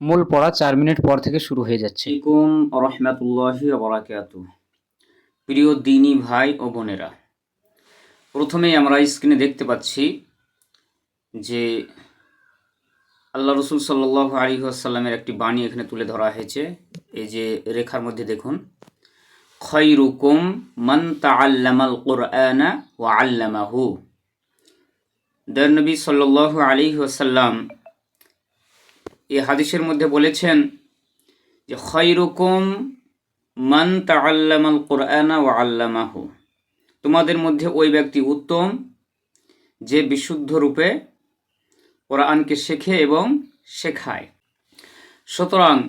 মূল পড়া চার মিনিট পর থেকে শুরু হয়ে যাচ্ছে। প্রিয় দিনী ভাই ও বোনেরা, প্রথমেই আমরা স্ক্রিনে দেখতে পাচ্ছি যে আল্লাহ রসুল সাল্লাহ আলী আসাল্লামের একটি বাণী এখানে তুলে ধরা হয়েছে। এই যে রেখার মধ্যে দেখুন, খৈরুকুম মান তাআল্লামাল কুরআনা ওয়া আল্লামাহু। দয়ার নবী সাল্লাল্লাহু আলাইহি ওয়াসাল্লাম এই হাদিসের মধ্যে বলেছেন যে খৈরুকুম মান তাআল্লামাল কুরআনা ও আল্লামাহু। তোমাদের মধ্যে ওই ব্যক্তি উত্তম যে বিশুদ্ধ রূপে কোরআনকে শেখে এবং শেখায়। সুতরাং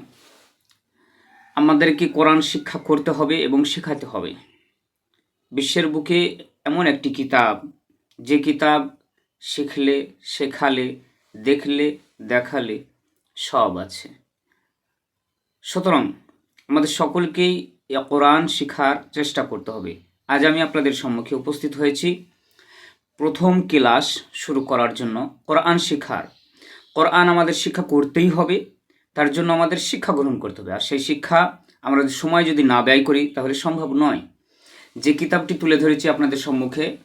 আমাদেরকে কোরআন শিক্ষা করতে হবে এবং শেখাতে হবে। বিশ্বের বুকে এমন একটি কিতাব, যে কিতাব শিখলে, শেখালে, দেখলে, দেখালে সব আছে। সুতরাং আমাদের সকলকেই কোরআন শিখার চেষ্টা করতে হবে। আজ আমি আপনাদের সম্মুখে উপস্থিত হয়েছি। প্রথম ক্লাস শুরু করার জন্য কোরআন শিখার। কোরআন আমাদের শিক্ষা করতেই হবে, তার জন্য আমাদের শিক্ষা গ্রহণ করতে হবে। আর সেই শিক্ষা আমরা সময় যদি না ব্যয় করি, তাহলে সম্ভব নয়। যে কিতাবটি তুলে ধরেছি আপনাদের সম্মুখে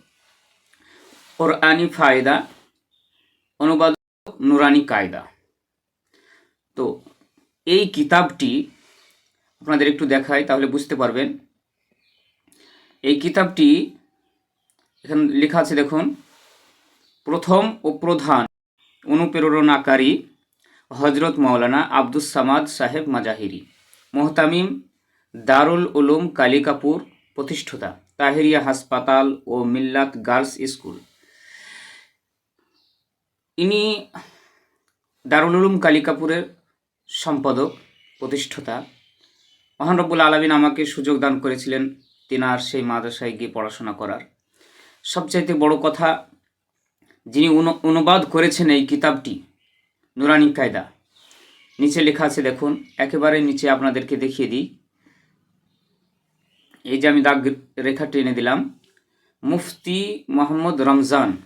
কোরআনি ফায়দা অনুবাদ নুরানি কায়দা। তো এই কিতাবটি আপনাদের একটু দেখাই, তাহলে বুঝতে পারবেন। এই কিতাবটি এখানে লেখা আছে, দেখুন, প্রথম ও প্রধান অনুপ্রেরণাকারী হজরত মাওলানা আব্দুস সামাদ সাহেব মাজাহিরি, মোহতামিম দারুল উলুম কালিকাপুর প্রতিষ্ঠাতা, তাহেরিয়া হাসপাতাল ও মিল্লাত গার্লস স্কুল। ইনি দারুল উলুম কালিকাপুরের সম্পাদক, প্রতিষ্ঠাতা। মহান রব্বুল আলমিন আমাকে সুযোগ দান করেছিলেন তিনার সেই মাদ্রাসায় গিয়ে পড়াশোনা করার। সবচাইতে বড় কথা, যিনি অনু- অনুবাদ করেছেন এই কিতাবটি, নুরানি কায়দা। নিচে লেখা আছে, দেখুন, একেবারে নিচে আপনাদেরকে দেখিয়ে দিই। এই যে আমি দাগ রেখা টেনে দিলাম, মুফতি মোহাম্মদ রমজান।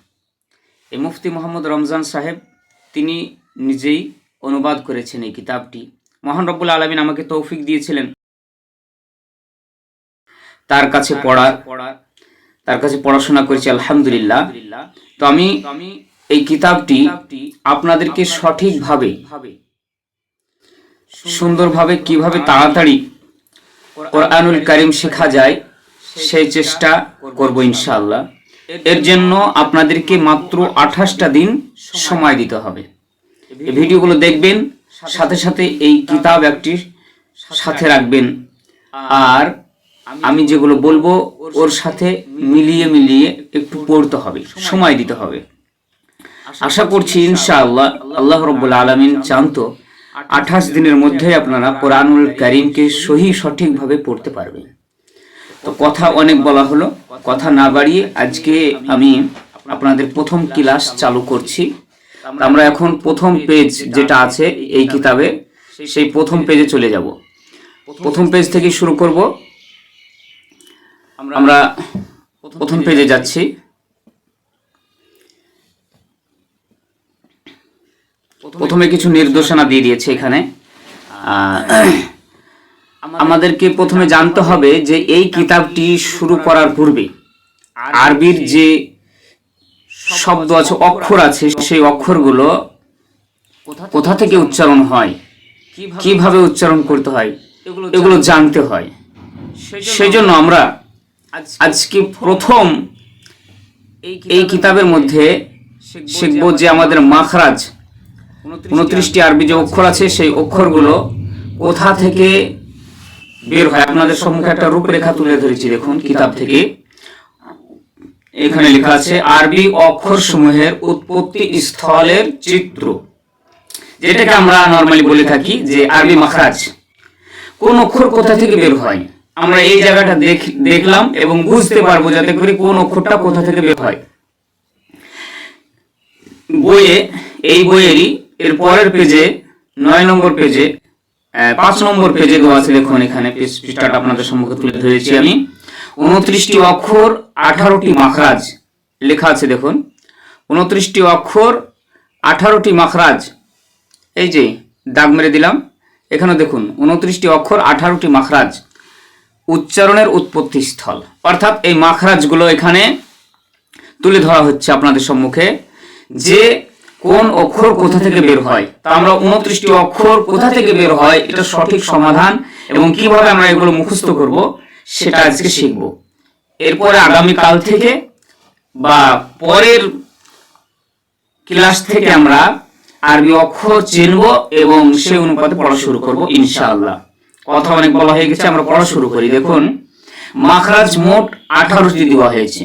এই মুফতি মোহাম্মদ রমজান সাহেব, তিনি নিজেই অনুবাদ করেছেন এই কিতাবটি। মহান রব্বুল আলমিন আমাকে তৌফিক দিয়েছিলেন। তার কাছে পড়ার তার কাছে পড়াশোনা করেছি আলহামদুলিল্লাহ। তো আমি এই কিতাবটি আপনাদেরকে সঠিকভাবে সুন্দরভাবে কীভাবে তাড়াতাড়ি কোরআনুল করিম শেখা যায় সেই চেষ্টা করব ইনশাআল্লাহ। এর জন্য আপনাদেরকে মাত্র আঠাশটা দিন সময় দিতে হবে। এই ভিডিওগুলো দেখবেন, সাথে সাথে এই কিতাব একটি সাথে রাখবেন। আর আমি যেগুলো বলব, ওর সাথে মিলিয়ে মিলিয়ে একটু পড়তে হবে, সময় দিতে হবে। আশা করছি ইনশাআল্লাহ আল্লাহ আল্লাহ রব্বুল আলমিন চান্ত আঠাশ দিনের মধ্যে আপনারা কোরআনুল করিমকে সহি সঠিকভাবে পড়তে পারবেন। তো কথা অনেক বলা হলো, কথা না বাড়িয়ে আজকে আমি আপনাদের প্রথম ক্লাস চালু করছি। আমরা এখন প্রথম পেজ যেটা আছে এই কিতাবে সেই প্রথম পেজে চলে যাব। প্রথম পেজ থেকে শুরু করব। আমরা প্রথম পেজে যাচ্ছি। প্রথমে কিছু নির্দেশনা দিয়ে দিয়েছে এখানে। আহ, আমাদেরকে প্রথমে জানতে হবে যে এই কিতাবটি শুরু করার পূর্বে আরবির যে শব্দ আছে, অক্ষর আছে, সেই অক্ষরগুলো কোথা থেকে উচ্চারণ হয়? কীভাবে উচ্চারণ করতে হয়? এগুলো জানতে হয়। সেই জন্য আমরা আজকে প্রথম এই কিতাবের মধ্যে শিখব যে আমাদের মাখরাজ উনত্রিশটি আরবি যে অক্ষর আছে, সেই অক্ষরগুলো কোথা থেকে বের হয়? আপনাদের সম্মুখে একটা রূপরেখা তুলে ধরেছি, দেখুন, কিতাব থেকে। এখানে লেখা আছে, আরবি অক্ষর সমূহের উৎপত্তি স্থলের চিত্র। যেটাকে আমরা নর্মালি বলে থাকি যে আরবি মাখরাজ। কোন অক্ষর কোথা থেকে বের হয়? আমরা এই জায়গাটা দেখ- দেখলাম এবং বুঝতে পারব যাতে করে কোন অক্ষরটা কোথা থেকে বের হয়। বইয়ে, এই বইয়েরই এর পরের পেজে নয় নম্বর পেজে পাঁচ নম্বর পেজে দেওয়া আছে, দেখুন এখানে পৃষ্ঠাটা আপনাদের সম্মুখে তুলে ধরেছি আমি। উনত্রিশটি অক্ষর আঠারোটি মাখরাজ লেখা আছে, দেখুন। উনত্রিশটি অক্ষর, আঠারোটি মাখরাজ। এই যে, দাগ মেরে দিলাম। এখানে দেখুন, উনত্রিশটি অক্ষর, আঠারোটি মাখরাজ। উচ্চারণের উৎপত্তি স্থল। অর্থাৎ এই মাখরাজগুলো এখানে তুলে ধরা হচ্ছে আপনাদের সম্মুখে। যে কোন অক্ষর কোথা থেকে বের হয়? তা আমরা উনত্রিশটি অক্ষর কোথা থেকে বের হয়, এটা সঠিক সমাধান এবং কীভাবে আমরা এগুলো মুখস্থ করব, সেটা আজকে শিখব। এরপরে আগামী কাল থেকে বা পরের ক্লাস থেকে আমরা আরবি অক্ষর চিনব এবং সেই অনুপাতে পড়া শুরু করব ইনশাআল্লাহ। কথা অনেক বলা হয়ে গেছে, আমরা পড়া শুরু করি। দেখুন, মাখরাজ মোট আঠারোটি দেওয়া হয়েছে।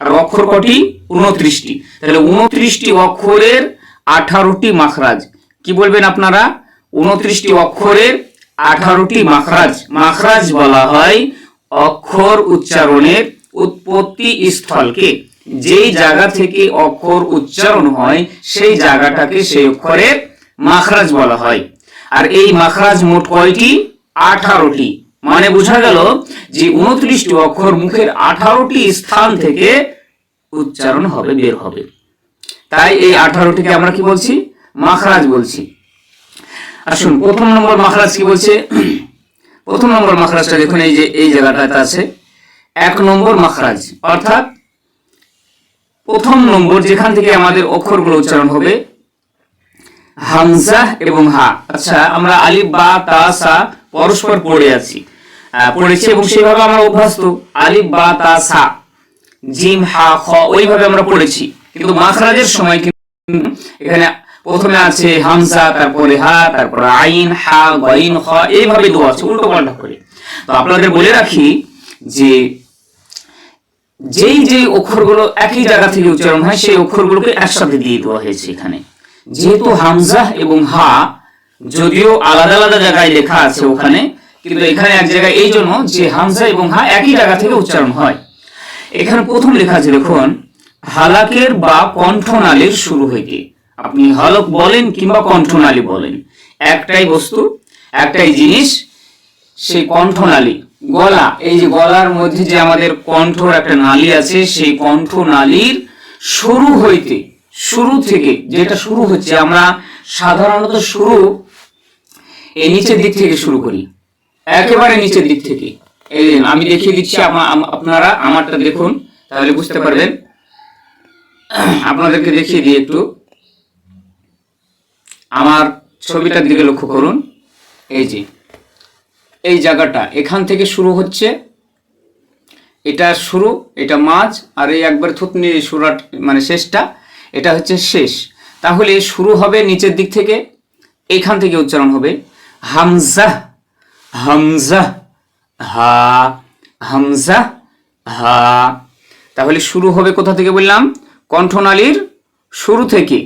আর অক্ষর কটি? উনত্রিশটি। তাহলে উনত্রিশটি অক্ষরের আঠারোটি মাখরাজ। কি বলবেন আপনারা? উনত্রিশটি অক্ষরের আঠারোটি মাখরাজ। মাখরাজ বলা হয় অক্ষর উচ্চারণের উৎপত্তি স্থলকে, যেই জায়গা থেকে অক্ষর উচ্চারণ হয়, সেই জায়গাটাকে সেই অক্ষরের মাখরাজ বলা হয়। আর এই মাখরাজ মোট কয়টি? আঠারোটি। মানে বোঝা গেল যে উনত্রিশটি অক্ষর মুখের আঠারোটি স্থান থেকে উচ্চারণ হবে, বের হবে। তাই এই আঠারোটিকে আমরা কি বলছি? মাখরাজ বলছি। আসুন, প্রথম নম্বর মাখরাজ কি বলছে? প্রথম নম্বর মাখরাজটা দেখুন, এই যে, এই জায়গাটাতে আছে। এক নম্বর মাখরাজ, অর্থাৎ প্রথম নম্বর যেখান থেকে আমাদের অক্ষরগুলো উচ্চারণ হবে, হামজা এবং হা। আচ্ছা আমরা আলিফ, বা, তা, সা পরস্পর পড়ে আছি। পড়েছি এবং সেভাবে আমরা অভ্যস্ত। আলিফ, বা, তা, সা, জিম, হা, খ, ওইভাবে আমরা পড়েছি। কিন্তু মাখরাজের সময় কিন্তু এখানে প্রথমে আছে হামজা, তারপরে হা, তারপরে আইন, হা গইন খ, এইভাবে দোয়া আছে, উল্টো পাল্টা করে। তো আপনাদের বলে রাখি যে যেই যে অক্ষরগুলো একই জায়গা থেকে উচ্চারণ হয়, সেই অক্ষরগুলোকে একসাথে দিয়ে দেওয়া হয়েছে এখানে। যেহেতু হামজা এবং হা যদিও আলাদা আলাদা জায়গায় লেখা আছে ওখানে, কিন্তু এখানে এক জায়গায় এই জন্য যে হামজা এবং হা একই জায়গা থেকে উচ্চারণ হয়। এখানে প্রথম লেখা আছে, দেখুন, হালাকের বা কণ্ঠনালীর শুরু হইতে। আপনি হলক বলেন কিংবা কণ্ঠনালী বলেন, একটাই বস্তু, একটাই জিনিস, সেই কণ্ঠনালী। গলা। এই যে গলার মধ্যে যে আমাদের কণ্ঠর একটা নালী আছে, সেই কণ্ঠ নালীর শুরু হইতে, শুরু থেকে যেটা শুরু হচ্ছে, আমরা সাধারণত শুরু এই নিচের দিক থেকে শুরু করি। একেবারে নিচের দিক থেকে। এই আমি দেখিয়ে দিচ্ছি আপনারা আমারটা দেখুন, তাহলে বুঝতে পারবেন। আপনাদেরকে দেখিয়ে দিই একটু। আমার ছবিটার দিকে লক্ষ্য করুন। এই যে। এই জায়গাটা। এখান থেকে শুরু হচ্ছে, এটা শুরু, এটা মাঝ, আর এই একবার থুতনি সুরাট মানে শেষটা, এটা হচ্ছে শেষ। তাহলে শুরু হবে নিচের দিক থেকে, এখান থেকে উচ্চারণ হবে হামজা হামজা, হা হামজা, হা। তাহলে শুরু হবে কোথা থেকে বললাম? কণ্ঠনালীর শুরু থেকে।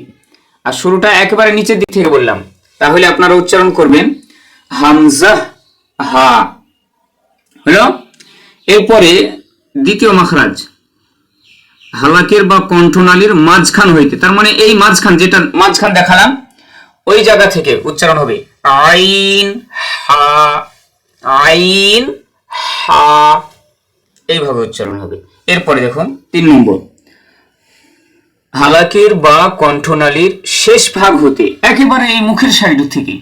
আর শুরুটা একেবারে নিচের দিক থেকে বললাম। তাহলে আপনারা উচ্চারণ করবেন হামজা হা। হলো? এরপরে দ্বিতীয় মাখরাজ। হালাকের বা কণ্ঠনালীর মাঝখান হইতে, তার মানে এই মাঝখান যেটা মাঝখান দেখালাম, ওই জায়গা থেকে উচ্চারণ হবে আইন, হা আইন, হা, এইভাবে উচ্চারণ হবে। এরপরে দেখুন, তিন নম্বর। হালাকের বা কণ্ঠনালীর শেষ ভাগ হতে, একেবারে এই মুখের সাইড থেকে,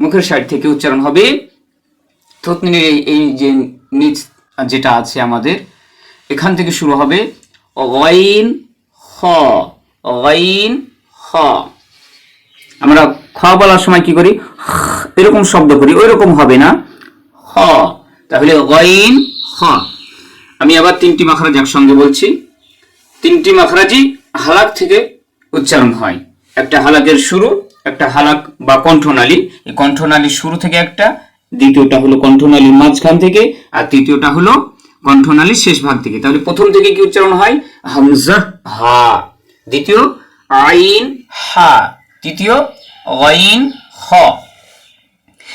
মুখের সাইড থেকে উচ্চারণ হবে থুতনির এই যে নিচ যেটা আছে আমাদের, এখান থেকে শুরু হবে অইন হ অইন হ আমরা খ বলার সময় কি করি? এরকম শব্দ করি ওই রকম হবে না। হ তাহলে অইন হ আমি আবার তিনটি মাখরাজ একসঙ্গে বলছি। তিনটি মাখরাজি হালাক থেকে উচ্চারণ হয়। একটা হালাকের শুরু, একটা হালাক বা কণ্ঠনালী। এই কণ্ঠনালীর শুরু থেকে একটা দ্বিতীয়টা হলো কণ্ঠনালীর মাঝখান থেকে আর তৃতীয়টা হলো কণ্ঠনালীর শেষ ভাগ থেকে। তাহলে প্রথম থেকে কি উচ্চারণ হয়? হামজা, হা। দ্বিতীয়, আইন, হা। তৃতীয় অইন হ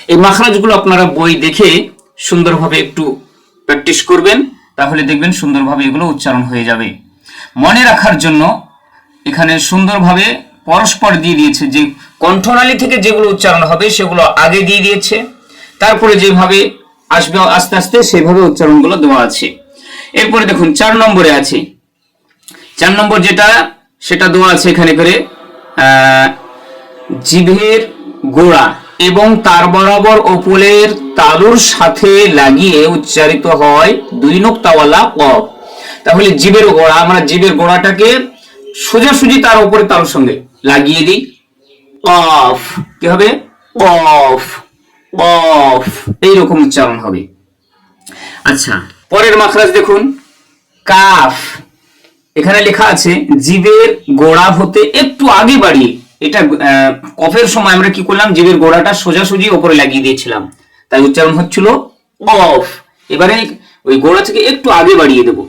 এই মাখরাজগুলো আপনারা বই দেখে সুন্দরভাবে একটু প্র্যাকটিস করবেন, তাহলে দেখবেন সুন্দরভাবে এগুলো উচ্চারণ হয়ে যাবে। মনে রাখার জন্য এখানে সুন্দরভাবে পরস্পর দিয়ে দিয়েছে যে কণ্ঠনালী থেকে যেগুলো উচ্চারণ হবে সেগুলো আগে দিয়ে দিয়েছে। তারপরে যেভাবে আসবে, আস্তে আস্তে সেভাবে উচ্চারণগুলো দেওয়া আছে। এরপরে দেখুন, চার নম্বরে আছে। চার নম্বর যেটা, সেটা দেওয়া আছে এখানে করে জিভের গোড়া এবং তার বরাবর ওপরের তালুর সাথে লাগিয়ে উচ্চারিত হয় দুই নোক্তাওয়ালা কফ তাহলে জীবের গোড়া, আমরা জীবের গোড়াটাকে সোজাসুজি তার উপরে তালুর সঙ্গে লাগিয়ে দিই। কফ, কি হবে? কফ। কফ এইরকম উচ্চারণ হবে। আচ্ছা পরের মাখরাজ দেখুন। কাফ। এখানে লেখা আছে, জীবের গোড়া হতে একটু আগে বাড়িয়ে এটা কফের সময় আমরা কি করলাম? জীবের গোড়াটা সোজাসুজি ওপরে লাগিয়ে দিয়েছিলাম। তাই উচ্চারণ হচ্ছিল অফ এবারে ওই গোড়া থেকে একটু আগে বাড়িয়ে দেব।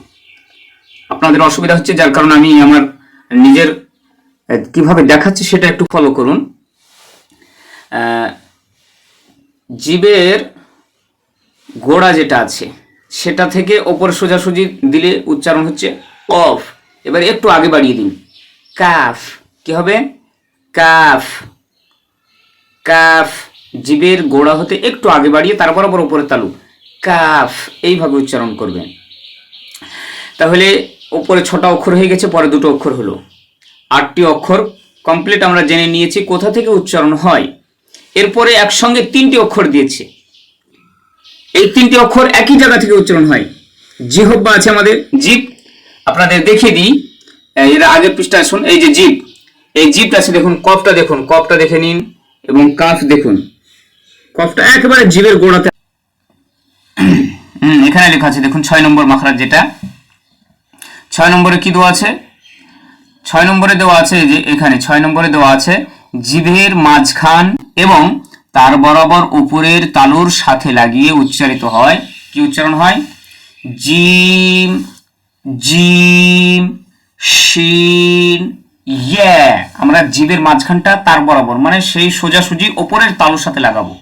আপনাদের অসুবিধা হচ্ছে, যার কারণে আমি আমার নিজের কীভাবে দেখাচ্ছি সেটা একটু ফলো করুন। জীবের গোড়া যেটা আছে, সেটা থেকে ওপর সোজাসুজি দিলে উচ্চারণ হচ্ছে অফ এবার একটু আগে বাড়িয়ে দিন। কাফ। কি হবে? কাফ। কাফ। জীবের গোড়া হতে একটু আগে বাড়িয়ে তার বরাবর ওপরে তালু। কাফ। এইভাবে উচ্চারণ করবেন। তাহলে ওপরে ছটা অক্ষর হয়ে গেছে, পরে দুটো অক্ষর হলো। আটটি অক্ষর। কমপ্লিট আমরা জেনে নিয়েছি কোথা থেকে উচ্চারণ হয়। এরপরে একসঙ্গে তিনটি অক্ষর দিয়েছে। এই তিনটি অক্ষর একই জায়গা থেকে উচ্চারণ হয়। জিহব্বা আছে আমাদের। জিপ, আপনাদের দেখিয়ে দিই। এর আগের পৃষ্ঠা আসুন, এই যে জিপ, এই জিপটা আছে দেখুন, কফটা দেখুন, কফটা দেখে নিন এবং কাফ দেখুন। কফটা একেবারে জিভের গোড়াতে। এখানে লেখা আছে, দেখুন, ছয় নম্বর মাখরাজ যেটা। ছয় নম্বরে কি দেওয়া আছে? ছয় নম্বরে দেওয়া আছে যে এখানে, ছয় নম্বরে দেওয়া আছে জিভের মাঝখান এবং তার বরাবর উপরের তালুর সাথে লাগিয়ে উচ্চারিত হয়। কি উচ্চারণ হয়? জিম জিম, শিন ইয়ে। আমরা জিভের মাঝখানটা তার বরাবর মানে সেই সোজাসুজি ওপরের তালুর সাথে লাগাবো।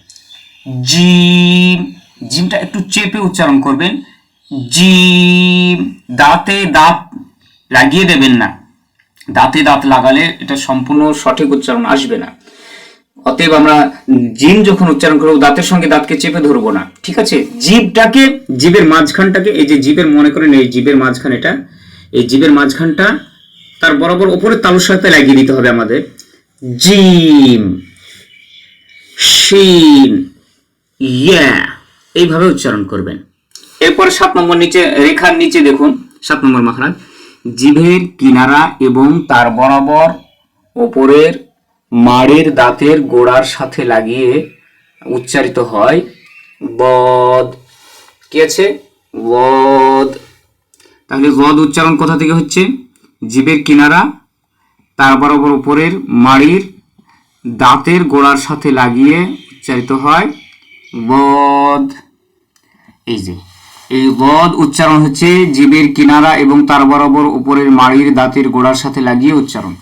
জিম, জিমটা একটু চেপে উচ্চারণ করবেন। জিম, দাঁতে দাঁত লাগিয়ে দেবেন না। দাঁতে দাঁত লাগালে এটা সম্পূর্ণ সঠিক উচ্চারণ আসবে না। অতএব আমরা জিম যখন উচ্চারণ করব, দাঁতের সঙ্গে দাঁতকে চেপে ধরবো না। ঠিক আছে? জীবটাকে, জীবের মাঝখানটাকে, এই যে জীবের মনে করেন, এই জিভের মাঝখান এটা, এই জিভের মাঝখানটা তার বরাবর উপরে তালুর সাথে লাগিয়ে দিতে হবে আমাদের। জিম ইয়া, এইভাবে উচ্চারণ করবেন। এরপর সাত নম্বর নিচে, রেখার নিচে দেখুন, সাত নম্বর মাখরাজ। জিভের কিনারা এবং তার বরাবর ওপরের মাড়ের দাঁতের গোড়ার সাথে লাগিয়ে উচ্চারিত হয়, বদ। কি আছে? বদ। তাহলে বদ উচ্চারণ কোথা থেকে হচ্ছে? জিভের কিনারা, তার বরাবর উপরের মাড়ির দাঁতের গোড়ার সাথে লাগিয়ে উচ্চারিত হয়, বদ। এই যে এই বদ উচ্চারণ হচ্ছে জীবের কিনারা এবং তার বরাবর উপরের মাড়ির দাঁতের গোড়ার সাথে লাগিয়ে উচ্চারণ।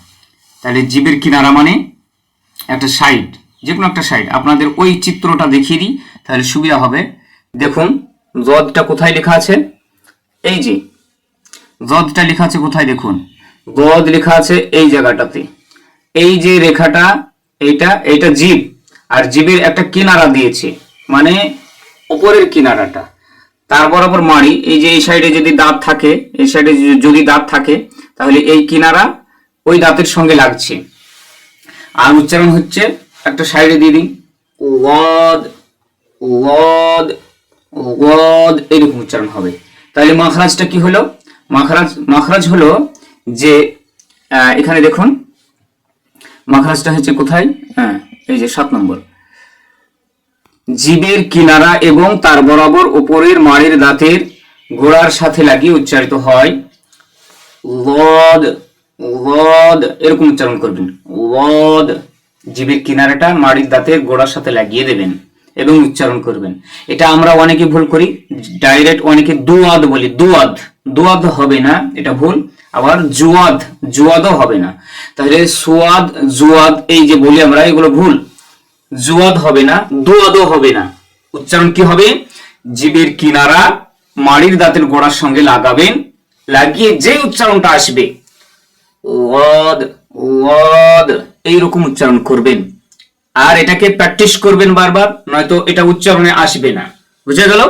তাহলে জীবের কিনারা মানে একটা সাইড যে কোনো একটা সাইড। আপনাদের ওই চিত্রটা দেখিয়ে দিই, তাহলে সুবিধা হবে। দেখুন জদটা কোথায় লেখা আছে? এই যে জদটা লেখা আছে কোথায় দেখুন? গদ লেখা আছে এই জায়গাটাতে। এই যে রেখাটা, এইটা এইটা জীব। আর জীবের একটা কিনারা দিয়েছে মানে উপরের কিনারাটা। তার বরাবর মারি এই যে এই সাইডে যদি দাঁত থাকে, এই সাইডে যদি দাঁত থাকে, তাহলে এই কিনারা ওই দাঁতের সঙ্গে লাগছে। আর উচ্চারণ হচ্ছে একটা সাইডে দিয়ে দিই। ওয়াদ ওয়াদ উচ্চারণ হবে। তাহলে মাখরাজটা কি হলো? মাখরাজ মাখরাজ হলো যে এখানে দেখুন, মাখরাজটা হচ্ছে কোথায়? হ্যাঁ এই যে সাত নম্বর। জীবের কিনারা এবং তার বরাবর উপরের মাড়ের দাঁতের গোড়ার সাথে লাগিয়ে উচ্চারিত হয়। ওয়াদ ওয়াদ এরকম উচ্চারণ করবেন। ওয়াদ জীবের কিনারাটা মাড়ির দাঁতের গোড়ার সাথে লাগিয়ে দেবেন এবং উচ্চারণ করবেন। এটা আমরা অনেকে ভুল করি, ডাইরেক্ট অনেকে দুয়াদ বলি। দুয়াদ দুয়াদ হবে না, এটা ভুল। আবার জুয়াদ, জুয়াদও হবে না। তাহলে সুয়াদ, জুয়াদ, এই যে বলি আমরা, এগুলো ভুল। জুয়াদ হবে না, দুয়াদও হবে না। উচ্চারণ কি হবে? জীবের কিনারা মাড়ির দাঁতের গোড়ার সঙ্গে লাগাবেন, লাগিয়ে যে উচ্চারণটা আসবে, ওয়াদ ওয়াদ, এইরকম উচ্চারণ করবেন। আর এটাকে প্র্যাকটিস করবেন বারবার, নয়তো এটা উচ্চারণে আসবে না। বুঝে গেল?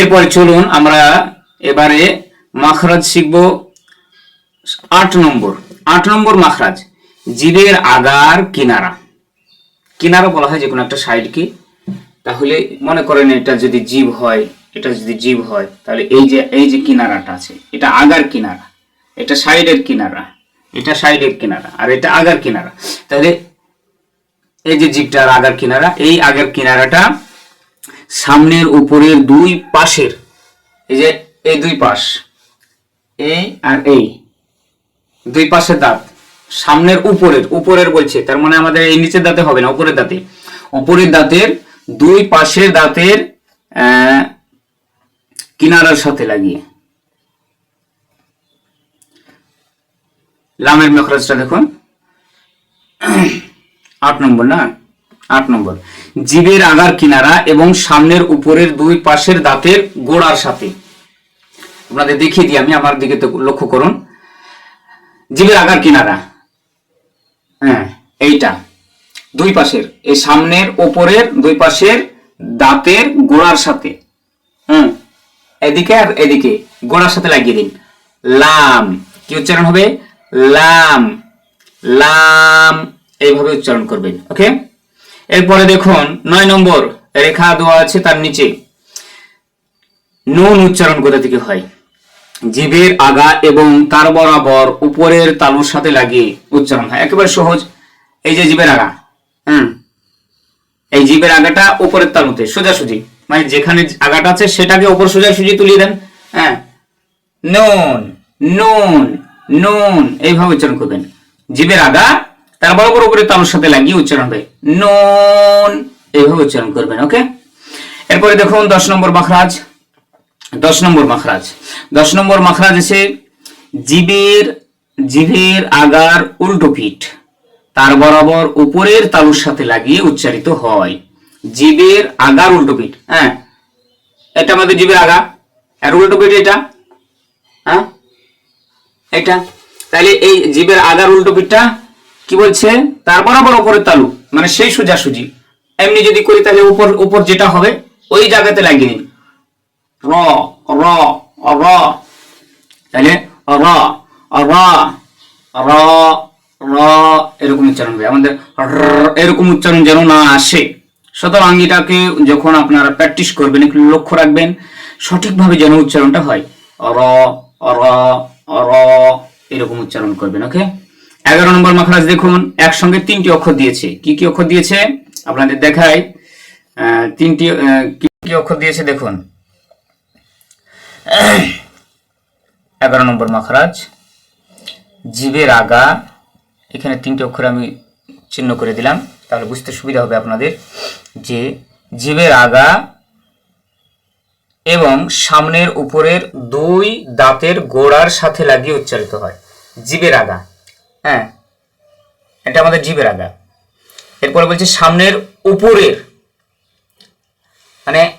এরপরে চলুন আমরা এবারে মাখরাজ শিখব আট নম্বর। আট নম্বর মাখরাজ, জীবের আগার কিনারা। কিনারা বলা হয় যে কোনো একটা সাইডকে তাহলে মনে করেন এটা যদি জীব হয়, এটা যদি জীব হয়, তাহলে এই যে এই যে কিনারাটা আছে, এটা আগার কিনারা, এটা সাইডের কিনারা, এটা সাইডের কিনারা, আর এটা আগার কিনারা। তাহলে এই যে জীবটার আগার কিনারা, এই আগের কিনারাটা সামনের উপরের দুই পাশের, এই যে এই দুই পাশ এই আর এই, দুই পাশের দাঁত সামনের উপরের উপরের বলছে, তার মানে আমাদের এই নিচের দাঁতে হবে না, উপরের দাঁতে। উপরের দাঁতের, দুই পাশের দাঁতের কিনারার সাথে লাগিয়ে। লামের মেখরাজটা দেখুন। আট নম্বর না? আট নম্বর। জীবের আগার কিনারা এবং সামনের উপরের দুই পাশের দাঁতের গোড়ার সাথে। আপনাদের দেখিয়ে দিই আমি, আমার দিকে লক্ষ্য করুন। জীবের আগার কিনারা। হ্যাঁ এইটা। দুই পাশের, এই সামনের ওপরের দুই পাশের দাঁতের গোড়ার সাথে। হুম, এদিকে আর এদিকে, গোড়ার সাথে লাগিয়ে দিন। লাম, কি উচ্চারণ হবে? লাম লাম, এইভাবে উচ্চারণ করবেন, ওকে? এরপরে দেখুন, নয় নম্বর, রেখা দেওয়া আছে তার নিচে। নুন উচ্চারণ কোথা থেকে হয়? জিভের আগা এবং তার বরাবর উপরের তালুর সাথে লাগিয়ে উচ্চারণ হয়। একেবারে সহজ। এই যে জীবের আগা, হুম, এই জীবের আগাটা উপরের তালুতে, সোজাসুজি। মানে যেখানে আগাটা আছে, সেটাকে উপর সোজাসুজি তুলিয়ে দেন। হ্যাঁ নুন নুন নুন, এইভাবে উচ্চারণ করবেন। জীবের আগা, তার বরাবর উপরের তালুর সাথে লাগিয়ে উচ্চারণ হবে নুন, এইভাবে উচ্চারণ করবেন, ওকে? এরপরে দেখুন দশ নম্বর মাখরাজ দশ নম্বর মাখরাজ। দশ নম্বর মাখরাজ আছে জীবের জীবের আগার উল্টো পিঠ, তার বরাবর উপরের তালুর সাথে লাগিয়ে উচ্চারিত হয়। জীবের আগার উল্টো পিঠ হ্যাঁ? এটা আমাদের জীবের আগা। আর উল্টো পিঠ এটা? হ্যাঁ? এটা? তাহলে এই জীবের আগার উল্টো পিঠটা কি বলছে? তার বরাবর উপরের তালু মানে সেই সোজাসুজি। এমনি যদি করি তাহলে উপর উপর যেটা হবে, ওই জায়গাতে লাগিয়ে নিন র র র। তাহলে র র র র, এরকম উচ্চারণ হবে। আমাদের এরকম উচ্চারণ যেন না আসে। সুতরাং এটাকে যখন আপনারা প্র্যাকটিস করবেন, একটু লক্ষ্য রাখবেন, সঠিকভাবে যেন উচ্চারণটা হয়। র র র, এরকম উচ্চারণ করবেন ওকে এগারো নম্বর মাখরাজ দেখুন, একসঙ্গে তিনটি অক্ষর দিয়েছে। কি কি অক্ষর দিয়েছে? আপনাদের দেখায় তিনটি কি অক্ষর দিয়েছে দেখুন। এগারো নম্বর মাখরাজ। জীবের আগা। এখানে তিনটে অক্ষর আমি চিহ্ন করে দিলাম তাহলে বুঝতে সুবিধা হবে আপনাদের যে জীবের আগা এবং সামনের উপরের দুই দাঁতের গোড়ার সাথে লাগিয়ে উচ্চারিত হয়। জীবের আগা। হ্যাঁ এটা আমাদের জীবের আগা। এরপরে বলছে সামনের উপরের মানে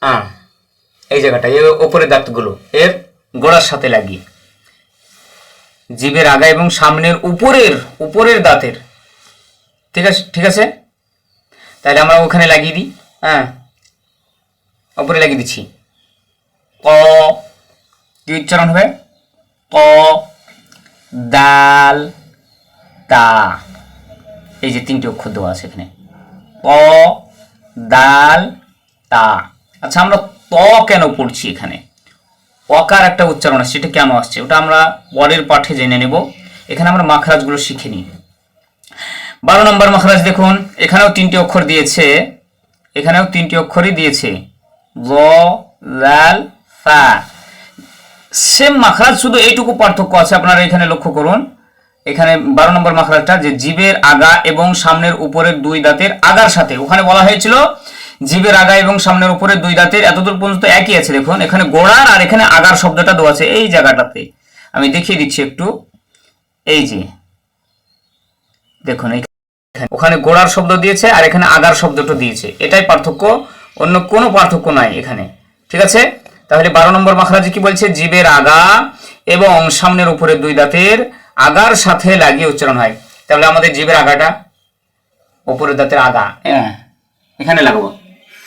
আহ, এই জায়গাটা, এই ওপরের দাঁতগুলো, এর গোড়ার সাথে লাগিয়ে। জিভের আগা এবং সামনের উপরের উপরের দাঁতের। ঠিক আছে ঠিক আছে? তাহলে আমরা ওখানে লাগিয়ে দিই হ্যাঁ? ওপরে লাগিয়ে দিচ্ছি। ক, কি উচ্চারণ হবে? ক, দাল, তা। এই যে তিনটি অক্ষর দেওয়া আছে এখানে। ক, দাল, তা। আচ্ছা আমরা ত কেন পড়ছি এখানে? অকার একটা উচ্চারণ আছে, সেটা কেন আসছে? ওটা আমরা পরের পাঠে জেনে নেব। এখানে আমরা মাখরাজগুলো শিখে নিই। বারো নম্বর মাখরাজ দেখুন, এখানেও তিনটি অক্ষর দিয়েছে। এখানেও তিনটি অক্ষরই দিয়েছে। ল লাল, ফা। সেম মাখরাজ, শুধু এইটুকু পার্থক্য আছে, আপনারা এখানে লক্ষ্য করুন। এখানে বারো নম্বর মাখরাজটা যে জীবের আগা এবং সামনের উপরের দুই দাঁতের আগার সাথে। ওখানে বলা হয়েছিল জীবের আগা এবং সামনের উপরে দুই দাঁতের, এতদূর পর্যন্ত একই আছে, দেখুন। এখানে গোড়ার আর এখানে আগার শব্দটা দেওয়া আছে এই জায়গাটাতে। আমি দেখিয়ে দিচ্ছি একটু। এই যে, দেখুন ওখানে গোড়ার শব্দ দিয়েছে আর এখানে আগার শব্দটা দিয়েছে। এটাই পার্থক্য, অন্য কোনো পার্থক্য নাই এখানে। ঠিক আছে? তাহলে বারো নম্বর মাখরাজি কি বলছে? জীবের আগা এবং সামনের উপরে দুই দাঁতের আগার সাথে লাগিয়ে উচ্চারণ হয়। তাহলে আমাদের জীবের আগাটা, উপরের দাঁতের আগা। হ্যাঁ এখানে লাগাবো।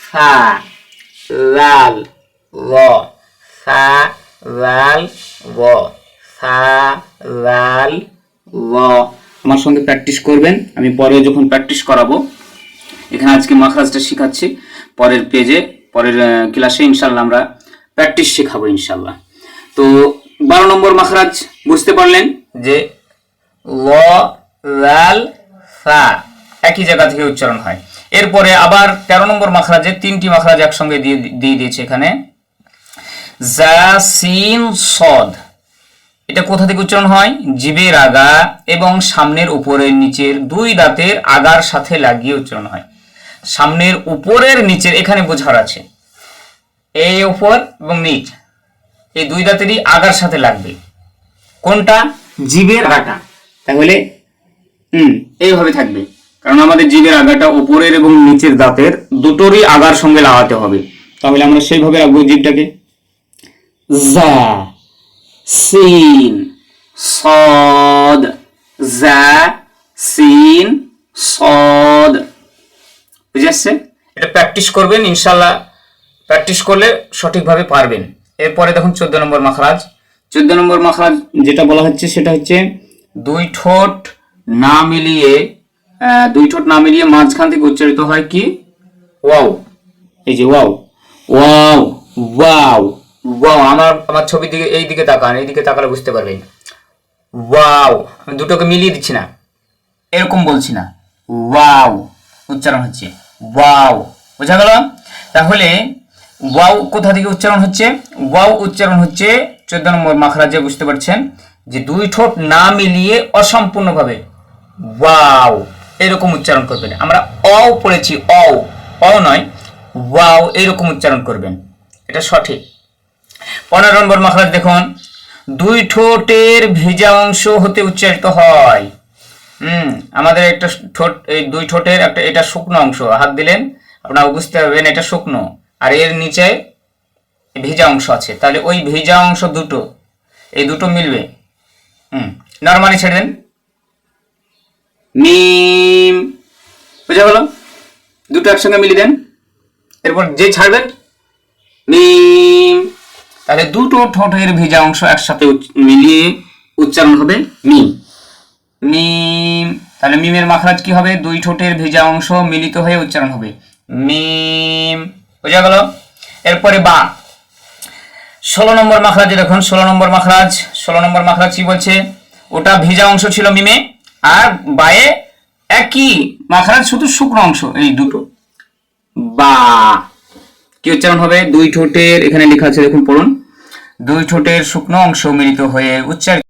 ফা লাল ল ফা লাল ল ফা লাল ল আমার সঙ্গে প্র্যাকটিস করবেন। আমি পরে যখন প্র্যাকটিস করাবো এখানে আজকে মাখরাজটা শেখাচ্ছি। পরের পেজে পরের ক্লাসে ইনশাল্লাহ আমরা প্র্যাকটিস শেখাবো ইনশাল্লাহ তো বারো নম্বর মাখরাজ বুঝতে পারলেন? যে ল লাল ফা একই জায়গা থেকে উচ্চারণ হয়। এরপরে আবার তেরো নম্বর মাখরাজে তিনটি মাখরাজ একসঙ্গে দিয়ে দিয়ে দিয়েছে এখানে। জা সদ। এটা কোথা থেকে উচ্চারণ হয়? জীবের আগা এবং সামনের উপরের নিচের দুই দাঁতের আগার সাথে লাগিয়ে উচ্চারণ হয়। সামনের উপরের নিচের, এখানে বোঝার আছে। এই উপর এবং নিচ, এই দুই দাঁতেরই আগার সাথে লাগবে। কোনটা? জীবের আগাটা তাহলে, হুম, এইভাবে থাকবে। কারণ আমাদের জিভের আগাটা উপরের এবং নিচের দাঁতের দুটোরই আগার সঙ্গে লাগাতে হবে। তাহলে আমরা সেইভাবে রাখব জিভটাকে জা, সিন, সদ, জা, সিন, সদ। বুঝে আসছে? এটা প্র্যাকটিস করবেন ইনশাল্লাহ প্র্যাকটিস করলে সঠিকভাবে পারবেন। এরপরে দেখুন চোদ্দ নম্বর মাখরাজ। চোদ্দ নম্বর মাখরাজ যেটা বলা হচ্ছে সেটা হচ্ছে দুই ঠোঁট না মিলিয়ে দুই ঠোঁট না মিলিয়ে মাঝখান থেকে উচ্চারিত হয় কি? ওয়াও। এই যে ওয়াও। Wow wow. ওয়াও আমার আমার ছবির দিকে এই দিকে তাকান এই দিকে তাকালে বুঝতে পারবেন। ওয়াও আমি দুটোকে মিলিয়ে দিচ্ছি না। এরকম বলছি না। ওয়াও উচ্চারণ হচ্ছে। ওয়াও। বোঝা গেল? তাহলে ওয়াও কোথা থেকে উচ্চারণ হচ্ছে? ওয়াও উচ্চারণ হচ্ছে চোদ্দ নম্বর মাখরাজে বুঝতে পারছেন যে দুই ঠোঁট না মিলিয়ে অসম্পূর্ণভাবে। ওয়াও। এরকম উচ্চারণ করবেন। আমরা অ পড়েছি, অ। অ নয়, ওয়াও এরকম উচ্চারণ করবেন। এটা সঠিক। পনেরো নম্বর মাখরাজ দেখুন, দুই ঠোঁটের ভেজা অংশ হতে উচ্চারিত হয়। হুম, আমাদের একটা ঠোঁট, এই দুই ঠোঁটের একটা, এটা শুকনো অংশ। হাত দিলেন, আপনারা বুঝতে পারবেন এটা শুকনো। আর এর নিচে ভেজা অংশ আছে। তাহলে ওই ভেজা অংশ দুটো, এই দুটো মিলবে। হুম, নর্মালি ছেড়ে দেন। মিম। বুঝা গেল? দুটো একসঙ্গে মিলিয়ে দেন। এরপর যে ছাড়বেন? মিম। তাহলে দুটো ঠোঁটের ভেজা অংশ একসাথে মিলিয়ে উচ্চারণ হবে মিম। মিম। তাহলে মিমের মাখরাজ কি হবে? দুই ঠোঁটের ভেজা অংশ মিলিত হয়ে উচ্চারণ হবে মিম। বোঝা গেল? এরপরে বা। ষোলো নম্বর মাখরাজে দেখুন ষোলো নম্বর মাখরাজ। ষোলো নম্বর মাখরাজ কি বলছে? ওটা ভেজা অংশ ছিল মিমে। আর বায়ে একই মাখরাজ শুধু শুকনো অংশ, এই দুটো। বা, কি উচ্চারণ হবে? দুই ঠোঁটের, এখানে লেখা আছে, দেখুন, পড়ুন। দুই ঠোঁটের শুকনো অংশ মিলিত হয়ে উচ্চারিত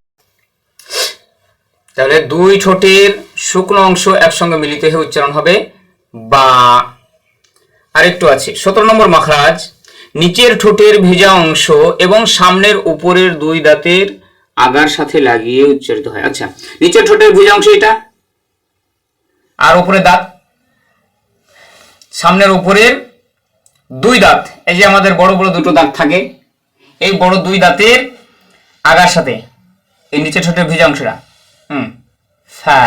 তাহলে দুই ঠোঁটের শুকনো অংশ একসঙ্গে মিলিত হয়ে উচ্চারণ হবে বা। আরেকটু আছে, সতেরো নম্বর মাখরাজ, নিচের ঠোঁটের ভেজা অংশ এবং সামনের উপরের দুই দাঁতের আগার সাথে লাগিয়ে উচ্চারিত হয়। আচ্ছা নিচের ঠোঁটের ভেজা অংশ এটা? আর উপরে দাঁত? সামনের উপরের দুই দাঁত। এই যে আমাদের বড় বড় দুটো দাঁত থাকে, এই বড় দুই দাঁতের আগার সাথে, এই নিচের ঠোঁটের ভেজা অংশটা হুম সা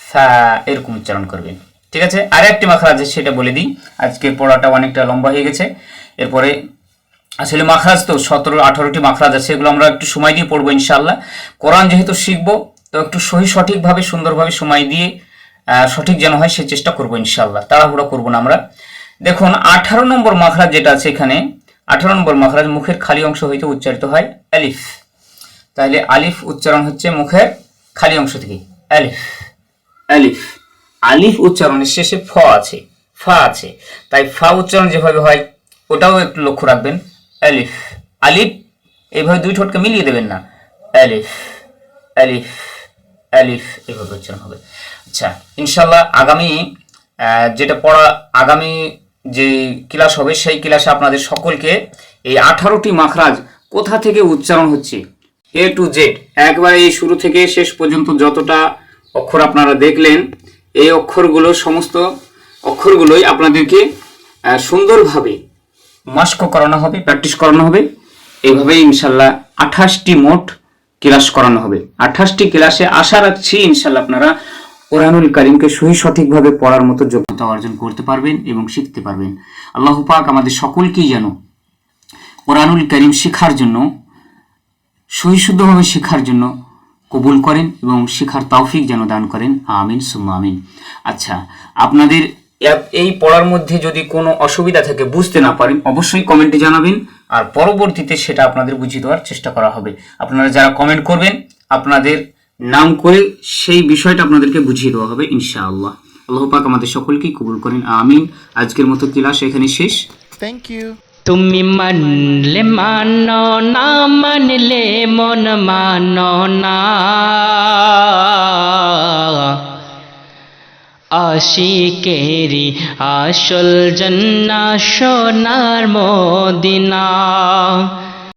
সা এরকম উচ্চারণ করবেন ঠিক আছে? আর একটি মাখরাজ আছে, সেটা বলে দিই। আজকের পড়াটা অনেকটা লম্বা হয়ে গেছে। এরপরে আসলে মাখরাজ তো সতেরো, আঠারোটি মাখরাজ আছে, এগুলো আমরা একটু সময় দিয়ে পড়ব ইনশাল্লাহ কোরআন যেহেতু শিখব, তো একটু সহি সঠিকভাবে, সুন্দরভাবে সময় দিয়ে সঠিক যেন হয় সে চেষ্টা করব ইনশাল্লাহ তাড়াহুড়ো করব না আমরা। দেখুন, আঠারো নম্বর মাখরাজ যেটা আছে এখানে, আঠারো নম্বর মাখরাজ মুখের খালি অংশ হইতে উচ্চারিত হয় আলিফ। তাহলে আলিফ উচ্চারণ হচ্ছে মুখের খালি অংশ থেকে আলিফ। আলিফ। আলিফ উচ্চারণের শেষে ফ আছে, ফা আছে। তাই ফা উচ্চারণ যেভাবে হয়, ওটাও একটু লক্ষ্য রাখবেন। আলিফ আলিফ এইভাবে দুই ঠোঁটকে মিলিয়ে দেবেন না। আলিফ আলিফ আলিফ এভাবে উচ্চারণ হবে। আচ্ছা ইনশাল্লাহ আগামী যেটা পড়া, আগামী যে ক্লাস হবে, সেই ক্লাসে আপনাদের সকলকে এই আঠারোটি মাখরাজ কোথা থেকে উচ্চারণ হচ্ছে? A to Z. একবারে এই শুরু থেকে শেষ পর্যন্ত যতটা অক্ষর আপনারা দেখলেন, এই অক্ষরগুলো, সমস্ত অক্ষরগুলোই আপনাদেরকে সুন্দরভাবে মাস্ক করানো হবে প্র্যাকটিস করানো হবে। এইভাবে ইনশাল্লাহ আঠাশটি মোট ক্লাস করানো হবে। আঠাশটি ক্লাসে আশা রাখছি ইনশাল্লাহ আপনারা কোরআনুল করিমকে সহি সঠিকভাবে পড়ার মতো যোগ্যতা অর্জন করতে পারবেন এবং শিখতে পারবেন। আল্লাহ পাক আমাদের সকলকেই যেন কোরআনুল করিম শেখার জন্য সহিশুদ্ধভাবে শেখার জন্য কবুল করেন এবং শেখার তৌফিক যেন দান করেন। আমিন, সুম্মা আমিন। আচ্ছা আপনাদের এই পড়ার মধ্যে যদি কোনো অসুবিধা থাকে বুঝতে না পারেন অবশ্যই কমেন্টে জানাবেন। আর পরবর্তীতে সেটা আপনাদের বুঝিয়ে দেওয়ার চেষ্টা করা হবে। আপনারা যারা কমেন্ট করবেন আপনাদের নাম করে সেই বিষয়টা আপনাদেরকে বুঝিয়ে দেওয়া হবে ইনশাআল্লাহ। আল্লাহ পাক আমাদের সকলকেই কবুল করেন আমিন। আজকের মতো ক্লাস এখানে শেষ। থ্যাংক ইউ তুমি মানলে মানো না মানলে মন মানো না আশিকেরি আসল জন্না সোনার মদিনা।